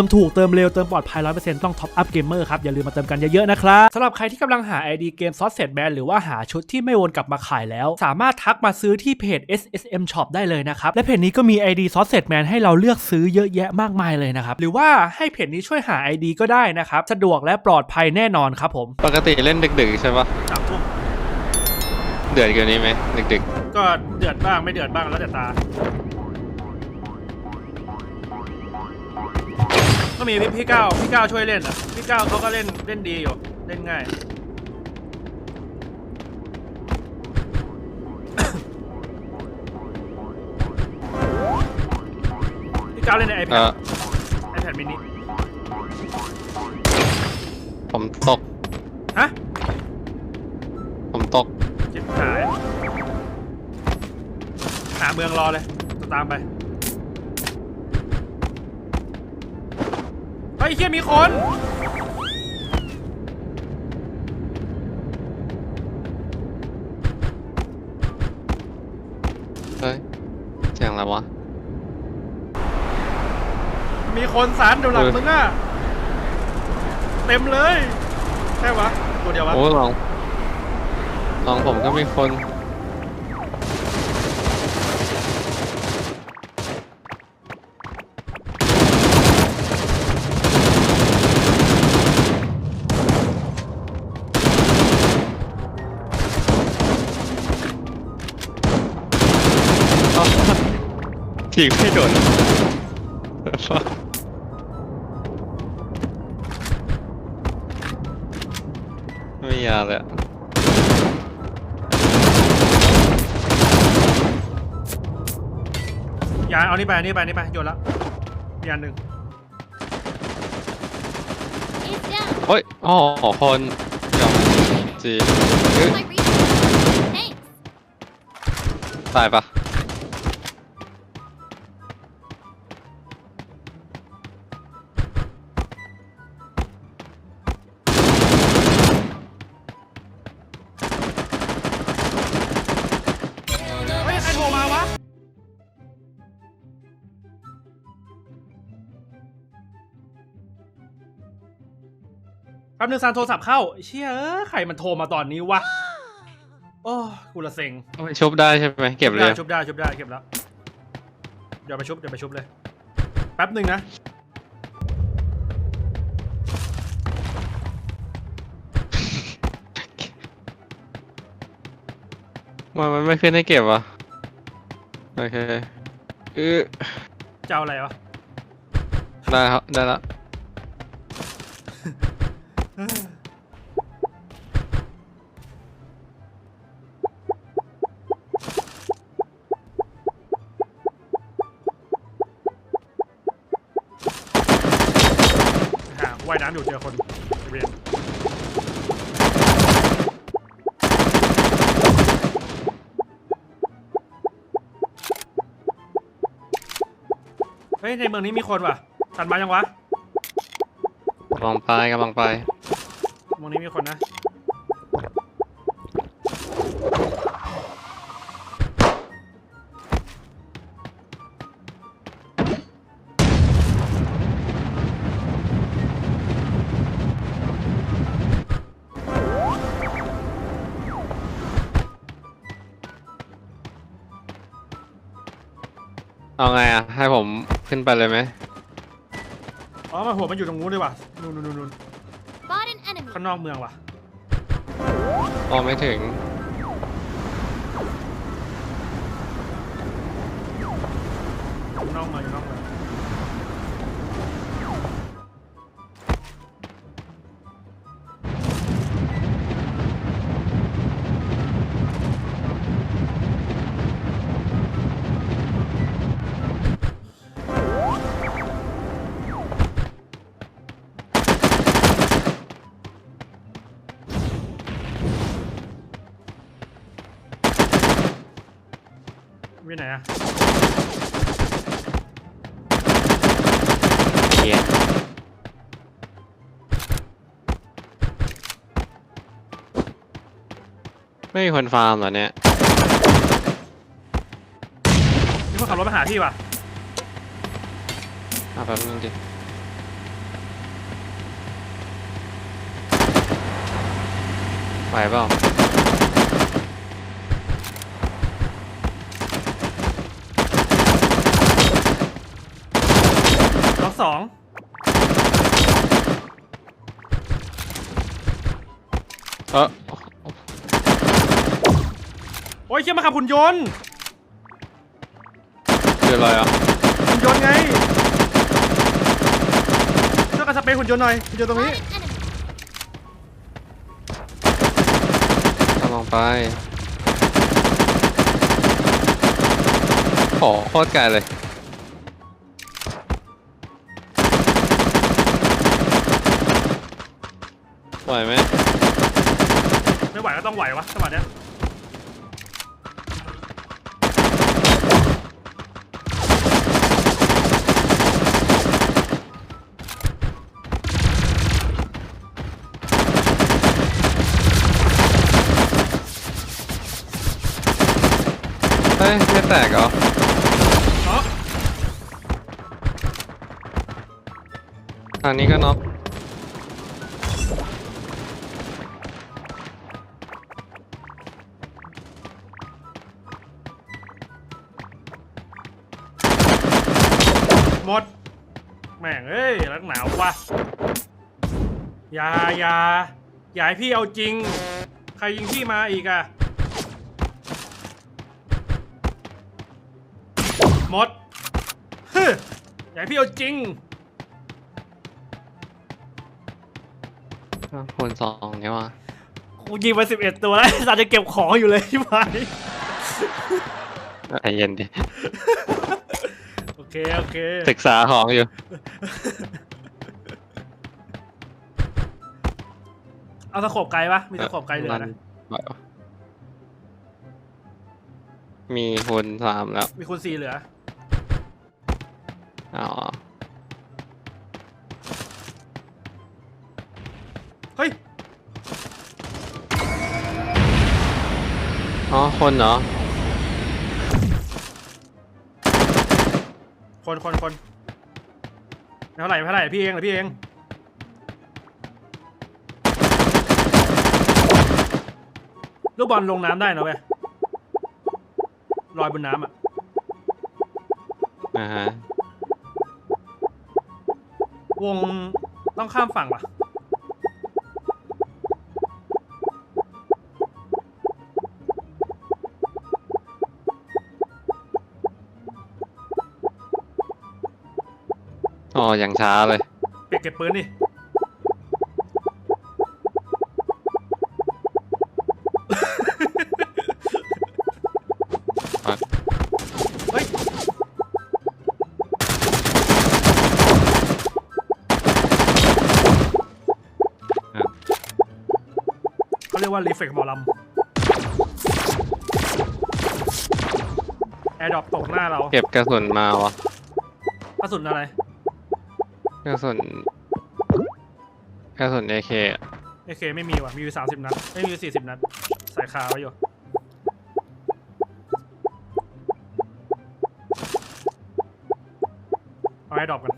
มถูกเติมเร็วเติมปลอดภัย100%ต้อง Top Up Gamer ครับ อย่าลืมมาเติมกันเยอะๆนะครับสำหรับใครที่กำลังหา ID เกมซอสเซตแบนหรือว่าหาชุดที่ไม่วนกลับมาขายแล้ว สามารถทักมาซื้อที่เพจ SSM Shop ได้เลยนะครับ และเพจนี้ก็มี ID ซอสเซตแมนให้เราเลือกซื้อเยอะแยะมากมายเลยนะครับหรือว่าให้เพจนี้ช่วยหา ID ก็ได้นะครับสะดวกและปลอดภัยแน่นอนครับผมปกติเล่นดึกๆใช่ปะสามทุ่มเดือดกว่านี้ไหมดึกก็เดือดบ้างไม่เดือดบ้างแล้วแต่ตา ก็มีพี่พี่ก้าวพี่ก้าวช่วยเล่นอะพี่ก้าวเขาก็เล่นเล่นดีอยู่เล่นง่าย พี่ก้าวเล่นในๆเอ iPad อ iPad mini ผมตก ฮะผมตกจิบหายหาเมืองรอเลยจะตามไป เฮ้ยเฮียมีคนเฮ้ยเสียงอะไรวะ มีคนสารเดี๋ยวหลังเออ มึงอะ เต็มเลย ใช่วะตัวเดียววะโอ้ลองลองผมก็มีคน ถีบไม่โดนไม่ยาเลยอะอย่าเอานี่ไปอันนี่ไปอันนี่ไปโยนละมีอันหนึ่ง It's down. เฮ้ยอ๋อคนยอมจีเอ้ย My reason. Thanks. ตายปะ ป๊บนึงซานโทรศัพท์เข้าเชี่ยเอ้ยใครมันโทรมาตอนนี้วะ โอ้กูละเซ็งเอาไปชุบได้ใช่ไหมเก็บเลยได้ชุบได้ชุบได้เก็บแล้ว เดี๋ยวไปชุบเดี๋ยวไปชุบเลย แป๊บหนึ่งนะ มันมันไม่ขึ้นให้เก็บวะโอเคเออจะเอาอะไรวะได้ครับได้ละ ว่ายน้ำอยู่เจอคนไอ้เรียนเฮ้ย ในเมืองนี้มีคนว่ะทันมายังวะ กำลังไปกำลังไป เมืองนี้มีคนนะ เอาไงอะ ให้ผมขึ้นไปเลยไหมอ๋อมาหัวมันอยู่ตรงนู้นเลยว่ะนู่นนู่นนู่นนู่น Spot an enemy. ข้างนอกเมืองว่ะพอไม่ถึงอยู่นอกเมืองอยู่นอกเมือง นอะเกียไม่มีคนฟาร์มเหรอเนี่ย มีคนขับรถมาหาพี่ว่ะเอาแป๊บนึงดิไหวเปล่า ล็อก สองเออโอ้ยเชี่ยมาขับหุ่นยนต์คืออะไรอะหุ่นยนต์ไงช่วยกันสเปรย์หุ่นยนต์หน่อยหุ่นยนต์ตรงนี้ Spot an enemy. ทำลงไปโหโคตรไกลเลย ไหวไหมไม่ไหวก็ต้องไหววะจังหวะเนี้ยเฮ้ยไม่แตกเหรอน็อกทางนี้ก็น็อกาวว่ะอย่าอย่าอย่าให้พี่เอาจริง ใครยิงพี่มาอีกอะหมดฮึอย่าให้พี่เอาจริงคูณสองเนี่ยว่ะกูยิงไปสิบเอ็ดตัวแล้วสัตว์จะเก็บของอยู่เลยที่ไหมใจเย็นดิ โอเค โอเค ศึกษาของอยู่ เอาสะโขบไกลปะมีสะโขบไกลเหลือนะไหวปะมีคูณสามแล้ว มีคูณสี่เหลือ อ๋อ เฮ้ย อ๋อ คนเหรอ คนคนคนเท่าไหร่เท่าไหร่พี่เองเหรือพี่เอง ลูกบอลลงน้ำได้นะเว้ยลอยบนน้ำอะ อ่าฮะวงต้องข้ามฝั่งว่ะอ๋ออย่างช้าเลย เปียกเก็บปืนดิ รียกว่ารีเฟกหมอลำแอร์ดรอปตกหน้าเราเก็บกระสุนมาวะกระสุนอะไรกระสุนกระสุนเอเคโอเคไม่มีว่ะมีอยู่สามสิบนัดไม่มีอยู่สี่สิบนัดใส่คาไว้อยู่เอาไอ้ดรอปกัน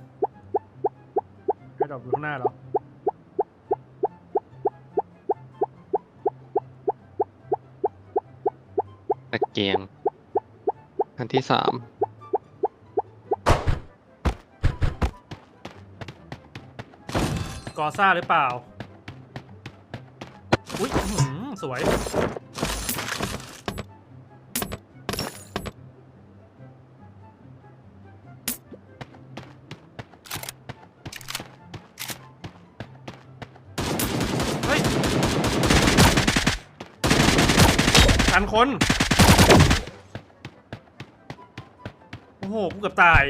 ตะเกียง อันที่สามกอซ่าหรือเปล่า อุ้ยอื้อหือสวย เฮ้ยทันคน โหกูเกือบตาย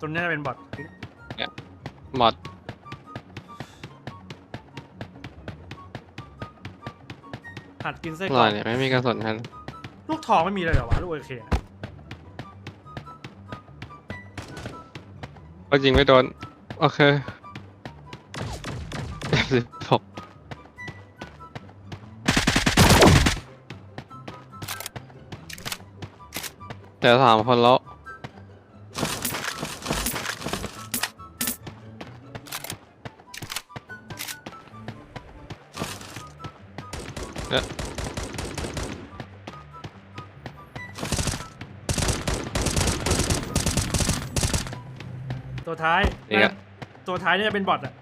ตัวนี้น่เป็นบอท มอด หัดกินไส้อกรร่ออยกเนี่ยไม่มีกระสุนทันลูกทองไม่มีเลยเหรอวะลูกโอเคก็ยิงไม่โดน โอเคสิบหกแต่สามคนแล้วตัว ท้ายเนี่ยเป็นบอทอะ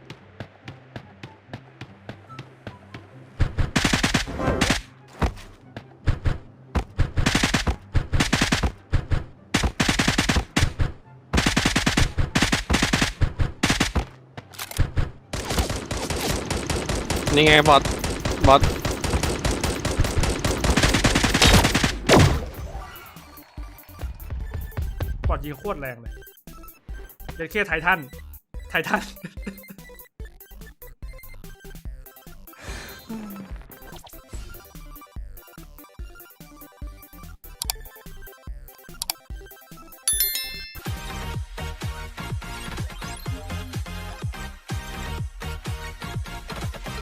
นี่ไงบอทบอทบอทยิงโคตรแรงเลยเดนเคไททัน ไททัน